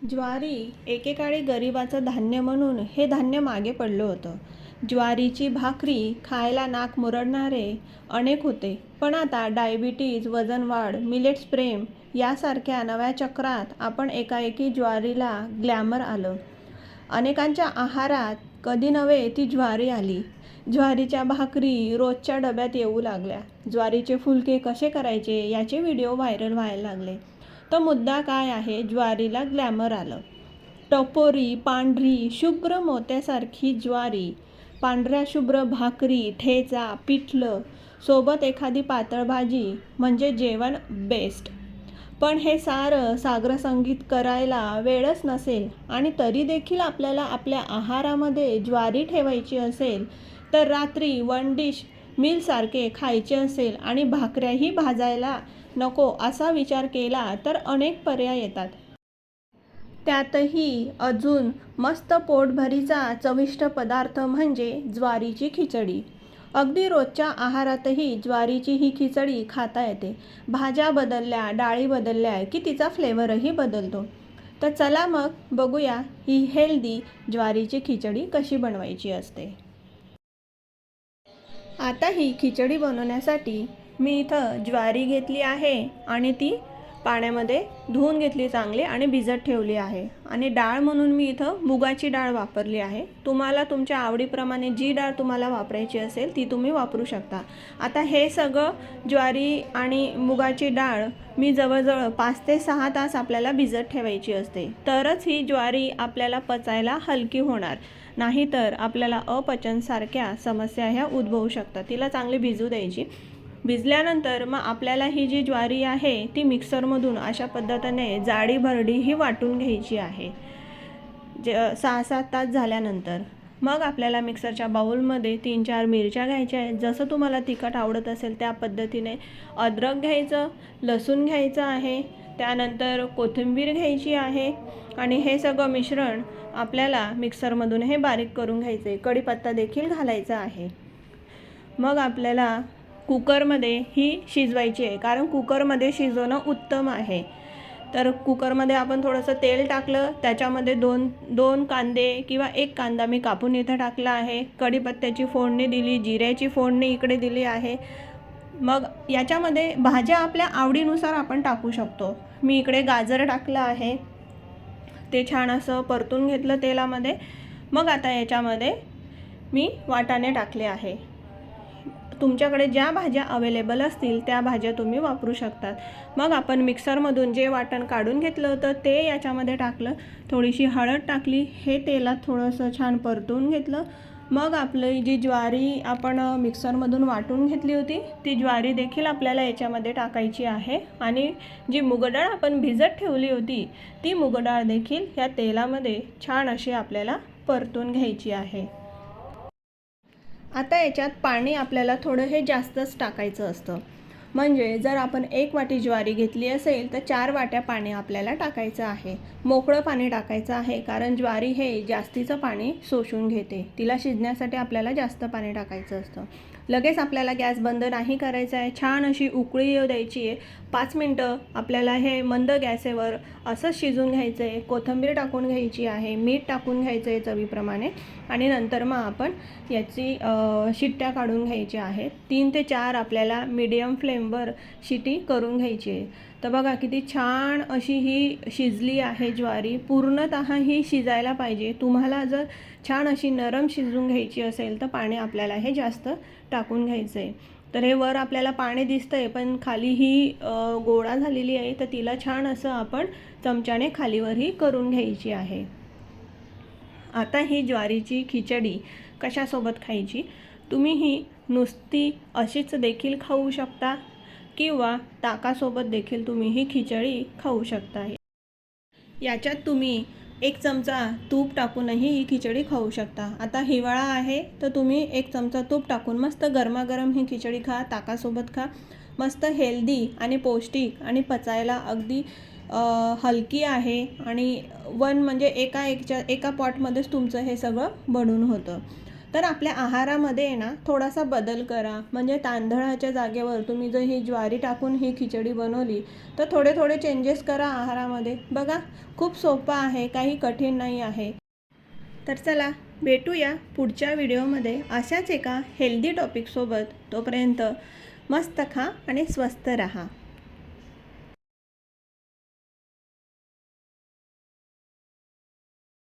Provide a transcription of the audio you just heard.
ज्वारी एकेकाळी गरिबाचं धान्य म्हणून हे धान्य मागे पडलं होतं. ज्वारीची भाकरी खायला नाक मुरडणारे अनेक होते पण आता डायबिटीज वजनवाढ मिलेट्स प्रेम यासारख्या नव्या चक्रात आपण एकाएकी ज्वारीला ग्लॅमर आलं. अनेकांच्या आहारात कधी नव्हे ती ज्वारी आली. ज्वारीच्या भाकरी रोजच्या डब्यात येऊ लागल्या. ज्वारीचे फुलके कसे करायचे याचे व्हिडिओ व्हायरल व्हायला लागले. तर मुद्दा काय आहे? ज्वारीला ग्लॅमर आलं. टपोरी पांढरी शुभ्र मोत्यासारखी ज्वारी. पांढऱ्या शुभ्र भाकरी ठेचा पिठलं. सोबत एखादी पातळ भाजी म्हणजे जेवण बेस्ट पण हे सारं सागरसंगीत करायला वेळच नसेल आणि तरी देखील आपल्याला आपल्या आहारामध्ये ज्वारी ठेवायची असेल तर रात्री वन डिश मीलसारखे खायचे असेल आणि भाकऱ्याही भाजायला नको असा विचार केला तर अनेक पर्याय येतात. त्यातही अजून मस्त पोटभरीचा चविष्ट पदार्थ म्हणजे ज्वारीची खिचडी. अगदी रोजच्या आहारातही ज्वारीची ही खिचडी खाता येते. भाज्या बदलल्या डाळी बदलल्या की तिचा फ्लेवरही बदलतो. तर चला मग बघूया ही हेल्दी ज्वारीची खिचडी कशी बनवायची असते. आता ही खिचडी बनवण्यासाठी मी इथं ज्वारी घेतली आहे आणि ती पाण्यामध्ये धुवून घेतली चांगली आणि भिजत ठेवली आहे. आणि डाळ म्हणून मी इथं मुगाची डाळ वापरली आहे. तुम्हाला तुमच्या आवडीप्रमाणे जी डाळ तुम्हाला वापरायची असेल ती तुम्ही वापरू शकता. आता हे सगळं ज्वारी आणि मुगाची डाळ मी जवळजवळ पाच ते सहा तास आपल्याला भिजत ठेवायची असते. तरच ही ज्वारी आपल्याला पचायला हलकी होणार. नाहीतर आपल्याला अपचनसारख्या समस्या ह्या उद्भवू शकतात. तिला चांगली भिजू द्यायची. भिजल्यानंतर मग आपल्याला ही जी ज्वारी आहे ती मिक्सरमधून अशा पद्धतीने जाडी भरडी ही वाटून घ्यायची आहे. जे सहा सात तास झाल्यानंतर मग आपल्याला मिक्सरच्या बाऊलमध्ये तीन चार मिरच्या घ्यायच्या आहेत. जसं तुम्हाला तिखट आवडत असेल त्या पद्धतीने अद्रक घ्यायचं लसूण घ्यायचं आहे त्यानंतर कोथिंबीर घ्यायची आहे आणि हे सगळं मिश्रण आपल्याला मिक्सरमधून हे बारीक करून घ्यायचं. आहे कढीपत्ता देखील घालायचा आहे. मग आपल्याला कुकरमध्ये ही शिजवायची आहे. कारण कुकरमध्ये शिजवणं उत्तम आहे. तर कुकरमध्ये आपण थोडंसं तेल टाकलं त्याच्यामध्ये दोन दोन कांदे किंवा एक कांदा मी कापून इथं टाकला आहे. कढीपत्त्याची फोडणी दिली जिऱ्याची फोडणी इकडे दिली आहे. मग याच्यामध्ये भाज्या आपल्या आवडीनुसार आपण टाकू शकतो. मी इकडे गाजर टाकलं आहे. ते छान असं परतून घेतलं तेलामध्ये. मग आता याच्यामध्ये मी वाटाणे टाकले आहे. तुमच्याकडे ज्या भाज्या अवेलेबल असतील त्या भाज्या तुम्ही वापरू शकतात. मग आपण मिक्सरमधून जे वाटण काढून घेतलं होतं ते याच्यामध्ये टाकलं. थोडीशी हळद टाकली हे तेलात थोडंसं छान परतून घेतलं. मग आपली जी ज्वारी आपण मिक्सरमधून वाटून घेतली होती ती ज्वारी देखील आपल्याला याच्यामध्ये टाकायची आहे. आणि जी मुगडाळ आपण भिजत ठेवली होती ती मुगडाळ देखील या तेलामध्ये छान अशी आपल्याला परतून घ्यायची आहे. आता याच्यात पाणी आपल्याला थोडं हे जास्तच टाकायचं असतं. म्हणजे जर आपण एक वाटी ज्वारी घेतली असेल तर चार वाट्या पाणी आपल्याला टाकायचं आहे. मोकळं पाणी टाकायचं आहे कारण ज्वारी हे जास्तीचं पाणी शोषून घेते. तिला शिजण्यासाठी आपल्याला जास्त पाणी टाकायचं असतं. लगेच आपल्याला गॅस बंद नाही करायचा आहे. छान अशी उकळी येऊ द्यायची आहे. पाच मिनटं आपल्याला हे मंद गॅसेवर असंच शिजून घ्यायचं आहे. कोथिंबीर टाकून घ्यायची आहे. मीठ टाकून घ्यायचं आहे चवीप्रमाणे. आणि नंतर मग आपण याची शिट्ट्या काढून घ्यायच्या आहेत. तीन ते चार आपल्याला मीडियम फ्लेमवर शिटी करून घ्यायची आहे. तर बघा किती छान अशी ही शिजली आहे ज्वारी. पूर्णतः ही शिजायला पाहिजे. तुम्हाला जर छान अशी नरम शिजून घ्यायची असेल तर पाणी आपल्याला हे जास्त टाकून घ्यायचं आहे तर हे वर आपल्याला पाणी दिसतं आहे पण खाली ही गोळा झालेली आहे तर तिला छान असं आपण चमच्याने खालीवरही करून घ्यायची आहे. आता ही ज्वारीची खिचडी कशासोबत खायची? तुम्ही ही नुसती अशीच देखील खाऊ शकता. किंवा ताकासोबत देखील तुम्ही ही खिचडी खाऊ शकता. याच्यात तुम्ही एक चमचा तूप टाकूनही ही खिचडी खाऊ शकता. आता हिवाळा आहे तर तुम्ही एक चमचा तूप टाकून मस्त गरमागरम ही खिचडी खा ताकासोबत खा. मस्त हेल्दी आणि पौष्टिक आणि पचायला अगदी हलकी आहे आणि वन म्हणजे एका एकच्या एका पॉटमध्येच तुमचं हे सगळं बनून होतं. तर आपल्या आहारामध्ये आहे ना थोडासा बदल करा. म्हणजे तांदळाच्या जागेवर तुम्ही जर ही ज्वारी टाकून ही खिचडी बनवली तर थोडे थोडे चेंजेस करा आहारामध्ये. बघा खूप सोपं आहे काही कठीण नाही आहे. तर चला भेटूया पुढच्या व्हिडिओमध्ये. अशाच एका हेल्दी टॉपिकसोबत तोपर्यंत मस्त खा आणि स्वस्त रहा.